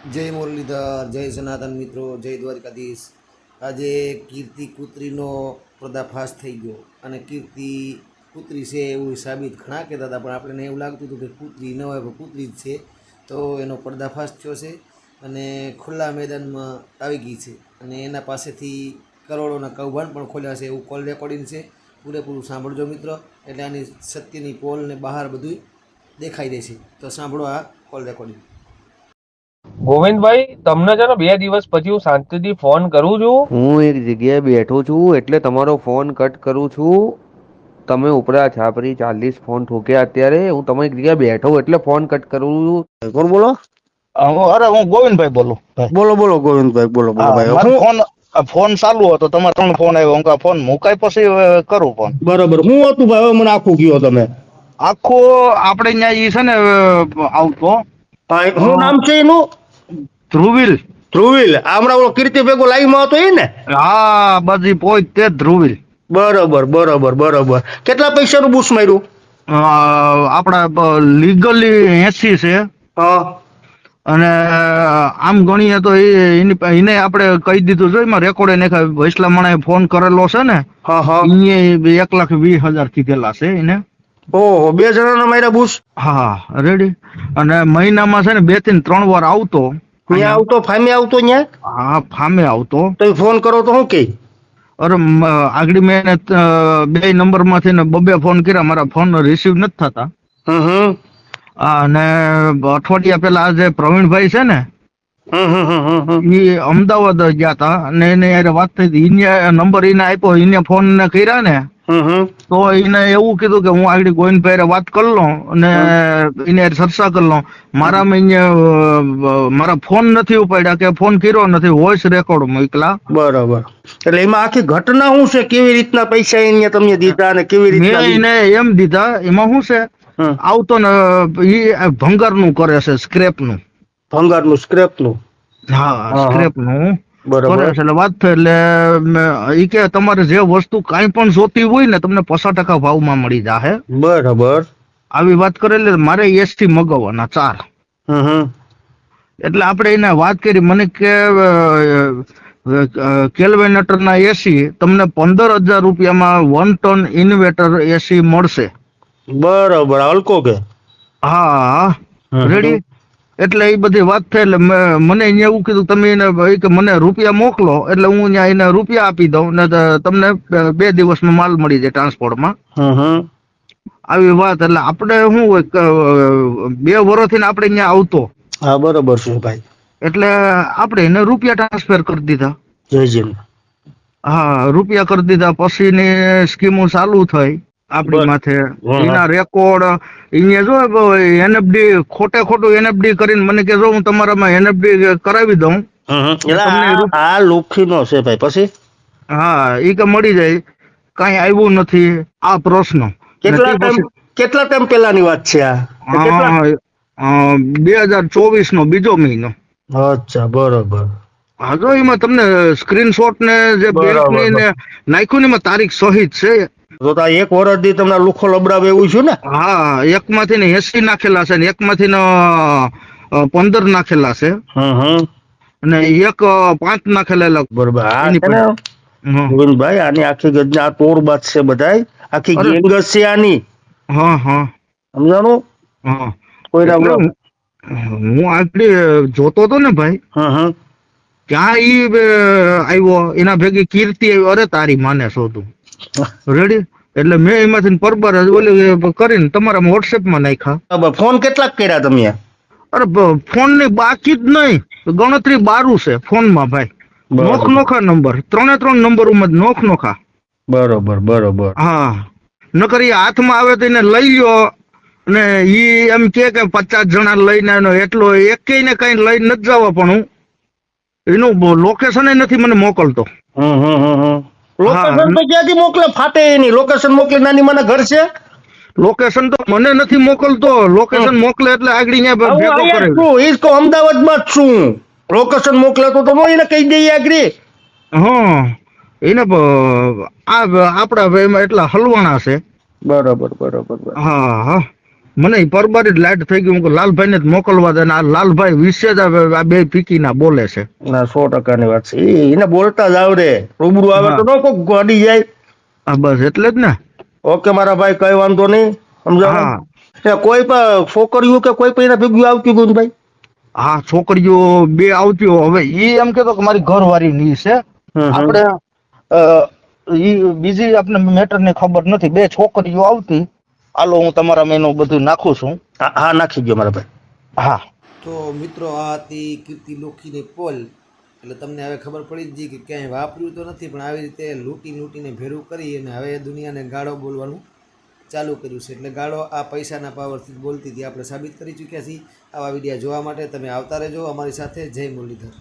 જય મુરલીધર, જય સનાતન મિત્રો, જય દ્વારકાધીશ. આજે કીર્તિ કૂતરીનો પર્દાફાશ થઈ ગયો અને કીર્તિ કૂતરી છે એવું સાબિત ઘણા કહેતા હતા, પણ આપણને એવું લાગતું હતું કે કૂતરી ન હોય, પણ કૂતરી જ છે. તો એનો પર્દાફાશ થયો છે અને ખુલ્લા મેદાનમાં આવી ગઈ છે અને એના પાસેથી કરોડોના કૌભાંડ પણ ખોલ્યા છે એવું કોલ રેકોર્ડિંગ છે. પૂરેપૂરું સાંભળજો મિત્રો, એટલે આની સત્યની પોલ ને બહાર બધું દેખાઈ દેશે. તો સાંભળો આ કોલ રેકોર્ડિંગ. ગોવિંદભાઈ તમને છે ને બે દિવસ પછી હું શાંતિથી ફોન કરું છું. હું એક જગ્યાએ બેઠો છું એટલે તમારો ફોન કટ કરું છું. તમે ઉપરા છાપરી ચાલીસ ફોન ઠોક્યા અત્યારે હું તમે એક જગ્યાએ બેઠો એટલે ફોન કટ કરું છું. કોણ બોલો? અરે હું ગોવિંદભાઈ બોલું બોલો બોલો ગોવિંદભાઈ બોલો બોલો ભાઈ હું ફોન ફોન ચાલુ હતો તમારો ત્રણ ફોન આવ્યો હું ફોન મુકાય પછી કરું ફોન. બરોબર હું હતું ભાઈ મને આખું કયો તમે. આખું આપણે અહીંયા ઈ છે ને આવતો. શું નામ છે એનું? ધ્રુવિલ. ધ્રુવિલ. હમણાં ઓલો કીર્તિ ભેગો લાઈવમાં હતો એ ને? હા બધી પોઈ તે ધ્રુવિલ. બરોબર બરોબર બરોબર. કેટલા પૈસાનું બુશ માર્યું? આપણા લીગલી એસી છે. અને આમ ગણીએ તો એની આપણે કહી દીધું છે એમાં રેકોર્ડે એને વૈસલા મણાએ ફોન કરેલો છે ને હા હા. એને એક લાખ વીસ હજાર કીધેલા છે એને. ઓહો બે જણાના માર્યા બુશ હા રેડી અને મહિનામાં છે ને બેથી ત્રણ વાર આવતો. ત્યાં આવતો ફામે આવતો ત્યાં હા ફામે આવતો. તો ફોન કરો તો હું કે? અરે આગળ મેં બે નંબરમાંથી ને બબે ફોન કર્યા. મારા ફોન રિસીવ નથી થતા. અને અઠવાડિયા પેલા આજે જે પ્રવીણભાઈ છે ને. એ અમદાવાદ ગયા હતા અને એને યાર વાત થઈ નંબર એને આપ્યો. એને ફોન ને કર્યા ને. તો એને એવું કીધું કે હું આગળ ગોવિંદભાઈ હારે વાત કરી લઉં અને એને ચર્ચા કરી લઉં. અહીંયા મારા ફોન નથી ઉપાડ્યા કે ફોન કર્યો નથી વોઇસ રેકોર્ડ મોકલા બરાબર. એટલે એમાં આખી ઘટના શું છે? કેવી રીતના પૈસા એને તમને દીધા અને કેવી રીતે રીતના એને એમ દીધા એમાં શું છે? આવતો ને એ ભંગારનું કરે છે સ્ક્રેપનું ભંગારનું સ્ક્રેપનું હા હા. એટલે વાત થઈ એટલે ઈ કે તમારે જે વસ્તુ કાંઈ પણ જોતી હોય ને તમને પચાસ ટકા ભાવમાં મળી જાહે. બરાબર. આવી વાત કરેલી મારે એસટી મગાવવાના ચાર. એટલે આપણે એને વાત કરી મને કે કેલ્વેનેટરના એસી તમને પંદર હજાર રૂપિયામાં વન ટન ઇન્વેટર એસી મળશે. બરોબર હલકો કે? હા. રેડી એટલે એ બધી વાત થઈ એટલે મને અહીંયા એવું કીધું તમે એને કે મને રૂપિયા મોકલો એટલે હું અહીંયા એને રૂપિયા આપી દઉં ને તમને બે દિવસમાં માલ મળી જાય ટ્રાન્સપોર્ટમાં. આવી વાત એટલે આપણે શું હોય બે વર્ષથી આપણે અહીંયા આવતો. હા બરોબર છે ભાઈ. એટલે આપણે એને રૂપિયા ટ્રાન્સફર કરી દીધા. જય હા રૂપિયા કરી દીધા પછીની સ્કીમો ચાલુ થઈ. આપણી માથે. એના રેકોર્ડ અહીંયા જો એનએફડી ખોટે ખોટું એનએફડી કરીને મને કે જો હું તમારામાં એનએફડી કરાવી દઉં. આ- આ છે ભાઈ પછી? હા એ કે મળી જાય. કઈ આવ્યું નથી. આ પ્રશ્ન. કેટલા ટાઈમ કેટલા ટાઈમ પેલાની વાત છે આ? બે હજાર ચોવીસ નો બીજો મહિનો. અચ્છા બરોબર. હા જો એમાં તમને સ્ક્રીનશોટ ને જે બેંકની ને નાખ્યું ને એમાં તારીખ સહિત છે. તો તો આ એક વર્ષથી તમને લુખો લબડાવે એવું છું ને? હા એકમાંથી ને એસી નાખેલા છે ને એકમાંથી ને પંદર નાખેલા છે. અને એક પાંચ નાખેલા બરોબર. ગોવિંદભાઈ આની આખી ગજ આ તોર બાદ છે બધાય? આખી. ગેંગ છે આની. હા હા. સમજાણું? હા. કોઈ હું હું જોતો હતો ને ભાઈ હા હા. ક્યાં ઈ આવ્યો? એના ભેગી કીર્તિ આવ્યો. અરે તારી માને શોધું. રેડી એટલે મેં એમાંથી પરબર ઓલી કરીને તમારા વોટ્સએપમાં નાખ્યા. ફોન કેટલાક કર્યા તમે? અરે ફોનની બાકી જ નહીં. ગણતરી બારું છે ફોનમાં ભાઈ. નોખ નોખા નંબર. ત્રણે ત્રણ નંબરમાં નોખ નોખા. બરોબર બરોબર. હા. નકર એ હાથમાં આવે તો એને લઈ લ્યો. ને ઈ એમ કે કે પચાસ જણા લઈને એનો એટલો એકેય ને કઈ લઈ નથી જવા પણ હું. એનું લોકેશન નથી મને મોકલતો. હમ હમ હમ હમ. હા. લોકેશન તો ક્યાંથી મોકલે? ફાટે એની. લોકેશન મોકલે નાની મને ઘર છે? લોકેશન તો મને નથી મોકલતો. લોકેશન મોકલે એટલે આગળ અહીંયા ભેગો કરે. જ છું. ઈ જ કહું અમદાવાદમાં જ છું. લોકેશન મોકલે તો તો એને કહી દઈએ આગળ. હા. એને આ આપડા એટલા હલવાણા છે. બરોબર બરોબર. હા હા. મને પરબારી જ લાઈટ થઈ ગયું લાલભાઈ ને જ મોકલવા દે આ લાલભાઈ વિશે જ આ બે બે ફીકીના બોલે છે. ના સો ટકાની વાત છે. એને બોલતા જ આવડે. રૂબરૂ આવે તો ન કોક અડી જાય. હા બસ એટલે જ ને. ઓકે મારા ભાઈ કઈ વાંધો નહીં. સમજાવો? હા. એ કોઈ પણ છોકરીઓ કે કોઈ પણ એના ભેગું આવતી ગોવિંદભાઈ હા છોકરીઓ બે આવતી હોય. હવે એ એમ કેતો કે મારી ઘરવાળી ની છે. આપણે ઈ બીજી આપણે મેટરની ખબર નથી. બે છોકરીઓ આવતી હાલો હું તમારા મેનું બધું નાખું છું. હા નાખી ગયો મારા ભાઈ. હા. તો મિત્રો આ હતી કીર્તિ લોખીની પોલ. એટલે તમને હવે ખબર પડી જ ગઈ કે ક્યાંય વાપર્યું તો નથી પણ આવી રીતે લૂંટી લૂંટીને ભેરું કરી અને હવે દુનિયાને ગાળો બોલવાનું ચાલુ કર્યું છે. એટલે ગાળો આ પૈસાના પાવરથી બોલતી હતી. આપણે સાબિત કરી ચૂક્યા છીએ. આવા વિડીયા જોવા માટે તમે આવતા રહેજો. અમારી સાથે જય મુરલીધર.